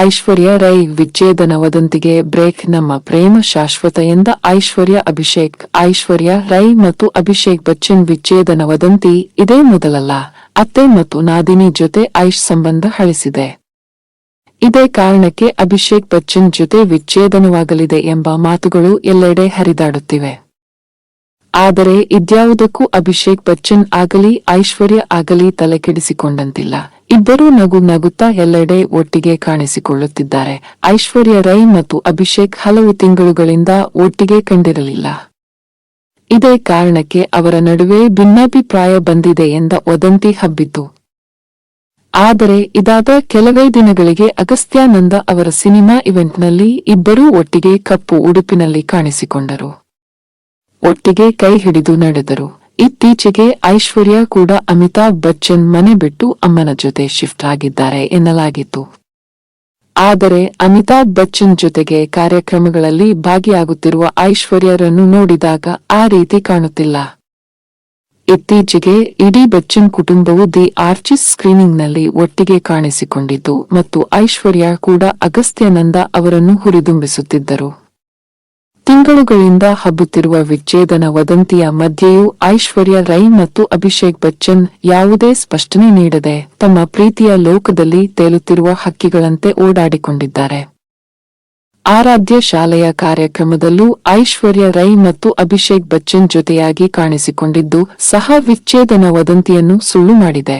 ಐಶ್ವರ್ಯ ರೈ ವಿಚ್ಛೇದನ ವದಂತಿಗೆ ಬ್ರೇಕ್ ನಮ್ಮ ಪ್ರೇಮ ಶಾಶ್ವತ ಎಂದ ಐಶ್ವರ್ಯ ಅಭಿಷೇಕ್. ಐಶ್ವರ್ಯ ರೈ ಮತ್ತು ಅಭಿಷೇಕ್ ಬಚ್ಚನ್ ವಿಚ್ಛೇದನ ವದಂತಿ ಇದೇ ಮೊದಲಲ್ಲ. ಅತ್ತೆ ಮತ್ತು ನಾದಿನಿ ಜೊತೆ ಐಶ್ ಸಂಬಂಧ ಹಳಿಸಿದೆ. ಇದೇ ಕಾರಣಕ್ಕೆ ಅಭಿಷೇಕ್ ಬಚ್ಚನ್ ಜೊತೆ ವಿಚ್ಛೇದನವಾಗಲಿದೆ ಎಂಬ ಮಾತುಗಳು ಎಲ್ಲೆಡೆ ಹರಿದಾಡುತ್ತಿವೆ. ಆದರೆ ಇದ್ಯಾವುದಕ್ಕೂ ಅಭಿಷೇಕ್ ಬಚ್ಚನ್ ಆಗಲಿ ಐಶ್ವರ್ಯ ಆಗಲಿ ತಲೆಕೆಡಿಸಿಕೊಂಡಂತಿಲ್ಲ. ಇಬ್ಬರೂ ನಗು ನಗುತ್ತಾ ಎಲ್ಲೆಡೆ ಒಟ್ಟಿಗೆ ಕಾಣಿಸಿಕೊಳ್ಳುತ್ತಿದ್ದಾರೆ. ಐಶ್ವರ್ಯ ರೈ ಮತ್ತು ಅಭಿಷೇಕ್ ಹಲವು ತಿಂಗಳುಗಳಿಂದ ಒಟ್ಟಿಗೆ ಕಂಡಿರಲಿಲ್ಲ. ಇದೇ ಕಾರಣಕ್ಕೆ ಅವರ ನಡುವೆ ಭಿನ್ನಾಭಿಪ್ರಾಯ ಬಂದಿದೆ ಎಂದ ವದಂತಿ ಹಬ್ಬಿತು. ಆದರೆ ಇದಾದ ಕೆಲವೇ ದಿನಗಳಿಗೆ ಅಗಸ್ತ್ಯಾನಂದ ಅವರ ಸಿನಿಮಾ ಇವೆಂಟ್ನಲ್ಲಿ ಇಬ್ಬರೂ ಒಟ್ಟಿಗೆ ಕಪ್ಪು ಉಡುಪಿನಲ್ಲಿ ಕಾಣಿಸಿಕೊಂಡರು. ಒಟ್ಟಿಗೆ ಕೈ ಹಿಡಿದು ನಡೆದರು. ಇತ್ತೀಚೆಗೆ ಐಶ್ವರ್ಯ ಕೂಡ ಅಮಿತಾಬ್ ಬಚ್ಚನ್ ಮನೆ ಬಿಟ್ಟು ಅಮ್ಮನ ಜೊತೆ ಶಿಫ್ಟ್ ಆಗಿದ್ದಾರೆ ಎನ್ನಲಾಗಿತ್ತು. ಆದರೆ ಅಮಿತಾಬ್ ಬಚ್ಚನ್ ಜೊತೆಗೆ ಕಾರ್ಯಕ್ರಮಗಳಲ್ಲಿ ಭಾಗಿಯಾಗುತ್ತಿರುವ ಐಶ್ವರ್ಯರನ್ನು ನೋಡಿದಾಗ ಆ ರೀತಿ ಕಾಣುತ್ತಿಲ್ಲ. ಇತ್ತೀಚೆಗೆ ಇಡೀ ಬಚ್ಚನ್ ಕುಟುಂಬವು ದಿ ಆರ್ಚಿಸ್ ಸ್ಕ್ರೀನಿಂಗ್ನಲ್ಲಿ ಒಟ್ಟಿಗೆ ಕಾಣಿಸಿಕೊಂಡಿತು ಮತ್ತು ಐಶ್ವರ್ಯ ಕೂಡ ಅಗಸ್ತ್ಯನಂದ ಅವರನ್ನು ಹುರಿದುಂಬಿಸುತ್ತಿದ್ದರು. ತಿಂಗಳುಗಳಿಂದ ಹಬ್ಬುತ್ತಿರುವ ವಿಚ್ಛೇದನ ವದಂತಿಯ ಮಧ್ಯೆಯೂ ಐಶ್ವರ್ಯ, ರೈ ಮತ್ತು ಅಭಿಷೇಕ್ ಬಚ್ಚನ್ ಯಾವುದೇ ಸ್ಪಷ್ಟನೆ ನೀಡದೆ ತಮ್ಮ ಪ್ರೀತಿಯ ಲೋಕದಲ್ಲಿ ತೇಲುತ್ತಿರುವ ಹಕ್ಕಿಗಳಂತೆ ಓಡಾಡಿಕೊಂಡಿದ್ದಾರೆ. ಆರಾಧ್ಯ ಶಾಲೆಯ ಕಾರ್ಯಕ್ರಮದಲ್ಲೂ ಐಶ್ವರ್ಯ, ರೈ ಮತ್ತು ಅಭಿಷೇಕ್ ಬಚ್ಚನ್ ಜೊತೆಯಾಗಿ ಕಾಣಿಸಿಕೊಂಡಿದ್ದು, ಸಹ ವಿಚ್ಛೇದನ ವದಂತಿಯನ್ನು ಸುಳ್ಳು ಮಾಡಿದೆ.